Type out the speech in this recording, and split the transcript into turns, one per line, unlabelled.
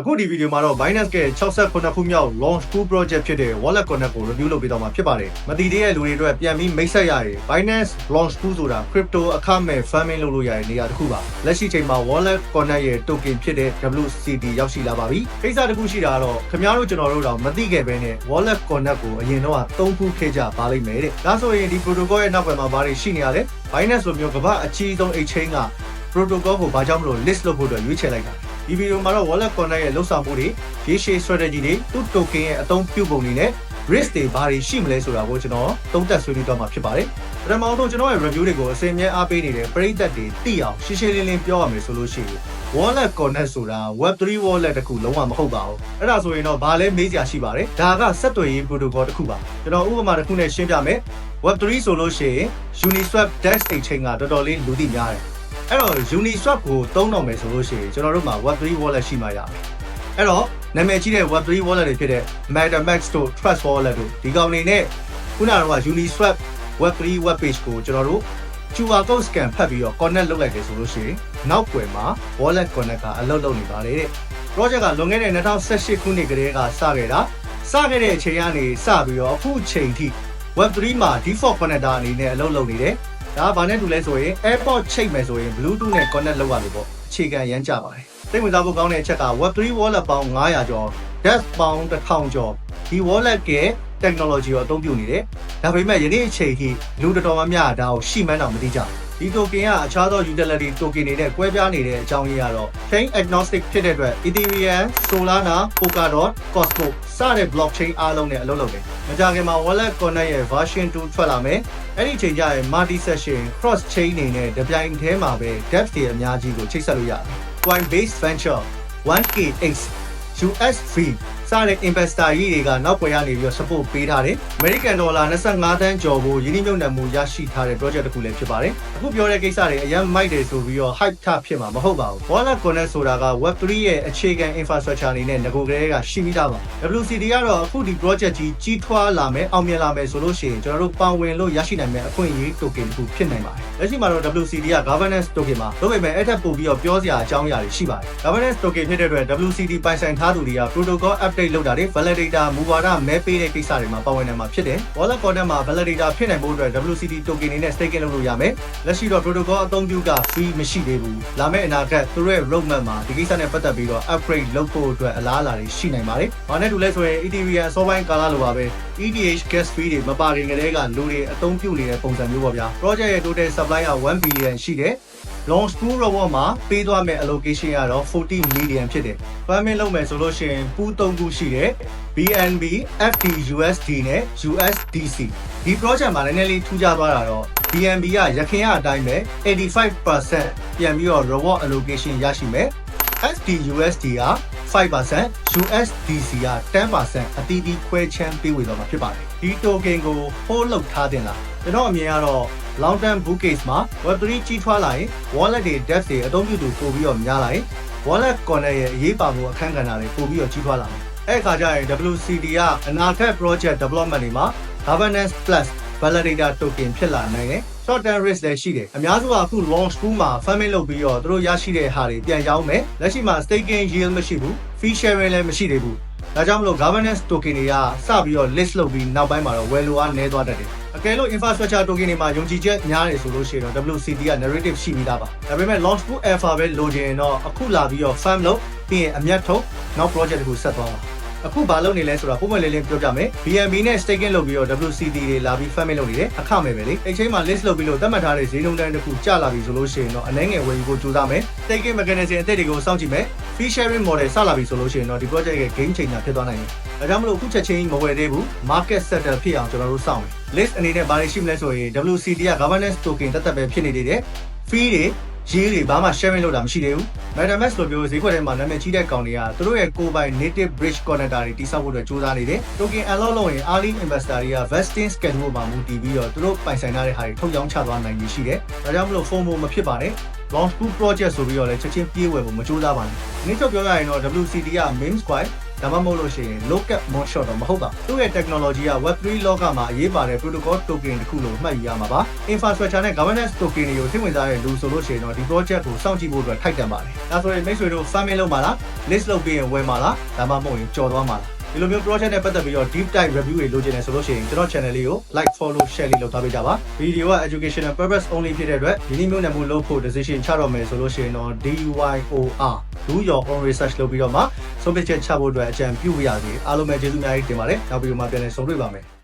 အခုဒီဗီဒီယိုမှာတော့ Binance ရဲ့68ခုမြောက် launch tool project ဖြစ်တဲ့ Wallet Connect ကို review လုပ်ပေးတော့မှာဖြစ်ပါတယ်။မတိသေးတဲ့လူတွေအတွက်ပြန်ပြီးမိတ်ဆက်ရရင် Binance launch tool ဆိုတာ crypto အခမဲ့ farming လုပ်လို့ရတဲ့နေရာတစ်ခုပါ။လက်ရှိချိန်မှာ Wallet Connect ရဲ့ token ဖြစ်တဲ့ WCD ရောက်ရှိလာပါပြီ။ကိစ္စတစ်ခုရှိတာကတော့ခင်ဗျားတို့ကျွန်တော်တို့တော့မသိခဲ့ဘဲနဲ့ Wallet Connect ကိုအရင်တော့သုံးခုခဲ့ကြပါလိမ့်မယ်တဲ့။ဒါဆိုရင်ဒီ protocol ရဲ့နောက်ွယ်မှာဘာတွေရှိနေရလဲ Binance လိုမျိုးကမ္ဘာအကြီးဆုံး exchange က protocol ကိုဘာကြောင့်မလို့ list လုပ်ဖို့အတွက်ရွေးချယ်လိုက်တာ ဒီဗီဒီယိုမှာတော့ wallet connect ရဲ့လှုပ်ဆောင်မှုတွေရေရှည် strategy တွေသူ့ token ရဲ့အသုံးပြုပုံတွေနဲ့ risk တွေဘာတွေရှိမလဲဆိုတာကိုကျွန်တော်သုံးသပ်ဆွေးနွေးတော့မှာဖြစ်ပါတယ်ပထမဆုံးကျွန်တော်ရဲ့ review တွေကိုအစီအမြဲအားပေးနေတဲ့ပရိသတ်တွေသိအောင်ရှင်းရှင်းလင်းလင်းပြောရမယ်ဆိုလို့ရှိရင် wallet connect ဆိုတာ web3 wallet တခုလုံးဝမဟုတ်ပါဘူးအဲ့ဒါဆိုရင်တော့ဘာလဲမေးစရာရှိပါတယ်ဒါကဆက်သွယ်ရေး protocol တစ်ခုပါကျွန်တော်ဥပမာတစ်ခုနဲ့ရှင်းပြမယ် web3 ဆိုလို့ရှိရင် uniswap dex exchange ကတော်တော်လေးလူသိများတယ် အဲ့တော့ uniswap ကိုသုံးတော့မယ်ဆိုလို့ရှိရင်ကျွန်တော်တို့မှာ web3 wallet ရှိမှရမယ်အဲ့တော့နာမည်ကြီးတဲ့ web3 wallet တွေဖြစ်တဲ့ metamask တို့ trust wallet တို့ဒီကောင်တွေနဲ့ခုနကတော့ uniswap web3 web page ကိုကျွန်တော်တို့ QR code scan ဖတ်ပြီးတော့ connect လုပ်လိုက်တယ်ဆိုလို့ရှိရင်နောက်ွယ်မှာ wallet connect ကအလုပ်လုပ်နေပါတယ်တဲ့ project ကလွန်ခဲ့တဲ့2018ခုနှစ်ကတည်းကစခဲ့တာစခဲ့တဲ့အချိန်ကနေစပြီးတော့အခုချိန်ထိ web3 မှာ default connector အနေနဲ့အလုပ်လုပ်နေတယ် ဒါကဘာနဲ့တူလဲဆိုရင် airport ချိတ်မယ်ဆိုရင် bluetooth နဲ့ connect လုပ်ရတယ်ပေါ့အခြေခံရမ်းကြပါတယ်စိတ်ဝင်စားဖို့ကောင်းတဲ့အချက်က web3 wallet ပေါင်း900ကျော် desk ပေါင်း1000ကျော်ဒီ wallet က technology ကိုအသုံးပြုနေတယ်ဒါပေမဲ့ယနေ့အချိန်ထိလူတော်တော်များများဒါကိုရှိမှန်းတော့မသိကြဘူး ဒီ token ကအခြားသော utility token တွေနဲ့ကွဲပြားနေတဲ့အကြောင်းရင်းကတော့ chain agnostic ဖြစ်တဲ့အတွက် Ethereum, Solana, Polkadot, Cosmos စတဲ့ blockchain အားလုံးနဲ့အလုပ်လုပ်တယ်။မကြာခင်မှာ Wallet Connect ရဲ့ version 2ထွက်လာမယ်။အဲ့ဒီချိန်ကျရင် multi session cross chain နေနဲ့တပြိုင်တည်းမှာပဲ depth တွေအများကြီးကိုချိတ်ဆက်လို့ရတယ်။ Coinbase Venture 1KX USV စတဲ့ investor ကြီးတွေကနောက်ွယ်ရနေပြီးတော့ support ပေးထားတယ်။ American Dollar 25တန်းကျော်ကိုယင်းနှိမ့်မြုပ်နှံမှုရရှိထားတဲ့ project တစ်ခုလည်းဖြစ်ပါတယ်။အခုပြောတဲ့ကိစ္စတွေအရင်မိုက်တယ်ဆိုပြီးတော့ hype ထဖြစ်မှာမဟုတ်ပါဘူး။ Wallet Connect ဆိုတာက Web3 ရဲ့အခြေခံ infrastructure အနေနဲ့ငကိုကလေးကရှိပြီးသားပါ။ WCD ကတော့အခုဒီ project ကြီးကြီးထွားလာမယ်အောင်မြင်လာမယ်ဆိုလို့ရှိရင်ကျွန်တော်တို့ပါဝင်လို့ရရှိနိုင်မယ့်အခွင့်အရေး token တစ်ခုဖြစ်နိုင်ပါတယ်။လက်ရှိမှာတော့ WCD က governance token မှာလုပ်ပေမဲ့အဲ့ထက်ပိုပြီးတော့ပြောစရာအကြောင်းအရာတွေရှိပါတယ်။ governance token ဖြစ်တဲ့အတွက် WCD ပိုင်ဆိုင်ထားသူတွေက protocol update လုပ်တာတွေ validator မူဝါဒမဲပေးတဲ့ကိစ္စတွေမှာပါဝင်နိုင်မှာဖြစ်တယ်။ wallet connect မှာ validator ဖြစ်နိုင်ဖို့အတွက် WCD token တွေနဲ့ staking လုပ်လို့ရမယ်။လက်ရှိတော့ protocol အသုံးပြုက fee မရှိသေးဘူး။လာမယ့်အနာဂတ်သူတို့ရဲ့ roadmap မှာဒီကိစ္စနဲ့ပတ်သက်ပြီးတော့ upgrade လုပ်ဖို့အတွက်အလားအလာတွေရှိနိုင်ပါတယ်။ဘာနဲ့တူလဲဆိုရင် Ethereum အစောပိုင်းကာလလိုပါပဲ ETH gas fee တွေမပါခင်ကတည်းကလူတွေအသုံးပြုနေတဲ့ပုံစံမျိုးပေါ့ဗျာ။ project ရဲ့ total supply က1 billion ရှိတယ်။ long school reward မှာပေးသွားမယ့် allocation ကတော့40 million ဖြစ်တယ်။ farming လုပ်မယ်ဆိုလို့ရှိရင်ပူး3ခုရှိတယ်။ BNB, FTUSD နဲ့ USDC ဒီ project မှာနည်းနည်းလေးထူးခြားသွားတာတော့ BNB ကရခင်ကအတိုင်းပဲ85%ပြန်ပြီးတော့ reward allocation ရရှိမယ် FTUSD က 5% USDC က10%အတီးတီးခွဲချမ်းပေးဝေတော့မှာဖြစ်ပါတယ်ဒီ token ကို hold လုပ်ထားတင်လားကျွန်တော်အမြင်ကတော့ long term book case မှာ web3 ကြီးထွားလာရင် wallet တွေ depth တွေအသုံးပြုသူပို့ပြီးတော့များလာရင် wallet connect ရဲ့အရေးပါမှုအခန်းကဏ္ဍတွေပို့ပြီးတော့ကြီးထွားလာမယ်အဲ့ခါကျရင် WCD ကအနာဂတ် project development တွေမှာ governance plus validator token ဖြစ်လာနိုင်တယ် short term risk လည်းရှိတယ်အများစုကအခု long school မှာ farming လုပ်ပြီးတော့သူတို့ရရှိတဲ့ဟာတွေပြန်ရောင်းမယ်လက်ရှိမှာ staking yield မရှိဘူး fee sharing လည်းမရှိသေးဘူးဒါကြောင့်မလို့ governance token တွေကစပြီးတော့ list လုပ်ပြီးနောက်ပိုင်းမှာတော့ where လိုအားနည်းသွားတတ်တယ်အကယ်လို့ infrastructure token တွေမှာယုံကြည်ချက်များတယ်ဆိုလို့ရှိရင်တော့ WCD က narrative ရှိပြီးသားပါဒါပေမဲ့ launch school alpha ပဲလိုချင်ရင်တော့အခုလာပြီးတော့ farm လုပ်ပြီးရင်အမြတ်ထုတ်နောက် project တခုဆက်သွားပါ အခုဘာလုပ်နေလဲဆိုတာပုံမှန်လေးလေးပြောပြမယ် BNB နဲ့ staking လုပ်ပြီးတော့ WCD တွေလာပြီး farming လုပ်နေတယ်အခမဲ့ပဲလေအဲ့ချိန်မှာ list လုပ်ပြီးလို့သတ်မှတ်ထားတဲ့ဈေးနှုန်းတန်းတစ်ခုကျလာပြီဆိုလို့ရှိရင်တော့အနှဲငယ်ဝယ်ယူဖို့ကြိုးစားမယ် staking mechanism အသစ်တွေကိုစောင့်ကြည့်မယ် fee sharing model စလာပြီဆိုလို့ရှိရင်တော့ဒီ project ရဲ့ game changer ဖြစ်သွားနိုင်တယ်ဒါကြောင့်မလို့အခုချက်ချင်းမဝယ်သေးဘူး market setter ဖြစ်အောင်ကျွန်တော်တို့စောင့်မယ် list အနေနဲ့ဘာတွေရှိမလဲဆိုရင် WCD က governance token တက်တက်ပဲဖြစ်နေသေးတယ် fee တွေ ရေးတွေဘာမှ sharing လုပ်တာမရှိသေးဘူး MetaMask လိုမျိုးဈေးကွက်ထဲမှာနာမည်ကြီးတဲ့ကောင်တွေကသူတို့ရဲ့ကိုယ်ပိုင် native bridge connector တွေတိစောက်ဖို့အတွက်ကြိုးစားနေတယ် token unlock လုပ်ရင် early investor တွေက vesting schedule မှာမူတည်ပြီးတော့သူတို့ပိုင်ဆိုင်ထားတဲ့ဟာတွေထုတ်ရောင်းချသွားနိုင်ပြီရှိတယ်ဒါကြောင့်မလို့ FOMO မဖြစ်ပါနဲ့ launch school project ဆိုပြီးတော့လည်းချက်ချင်းပြေးဝယ်ဖို့မကြိုးစားပါနဲ့။ဒီနေ့ချုပ်ပြောရရင်တော့ WCD က meme squad ဒါမှမဟုတ်လို့ရှိရင် low cap moonshot တော့မဟုတ်ပါဘူးသူ့ရဲ့ technology က web3 လောကမှာအရေးပါတဲ့ protocol token တစ်ခုလို့မှတ်ယူရမှာပါ infrastructure နဲ့ governance token တွေကိုသိဝင်စားတဲ့လူဆိုလို့ရှိရင်တော့ဒီ project ကိုစောင့်ကြည့်ဖို့အတွက်ထိုက်တန်ပါတယ်ဒါဆိုရင်မိတ်ဆွေတို့ farming လုပ်မှာလား list လုပ်ပြီးရင်ဝယ်မှာလားဒါမှမဟုတ်ရင်ကြော်သွားမှာလား ဒီလိုမျိုး project နဲ့ပတ်သက်ပြီးတော့ deep dive review တွေလုပ်ချင်တယ်ဆိုလို့ရှိရင်ကျွန်တော် channel လေးကို like follow share လေးလုပ်ထားပေးကြပါဗီဒီယိုက educational purpose only ဖြစ်တဲ့အတွက်ဒီနေ့မျိုးနဲ့မှုလုပ်ဖို့ decision ချတော့မယ်ဆိုလို့ရှိရင်တော့ DYOR do your own research လုပ်ပြီးတော့မှဆုံးဖြတ်ချက်ချဖို့အတွက်အကြံပြုပါရစေအားလုံးပဲကျေးဇူးအများကြီးတင်ပါတယ်နောက်ပြီးတော့မှပြန်လည်ဆုံတွေ့ပါမယ်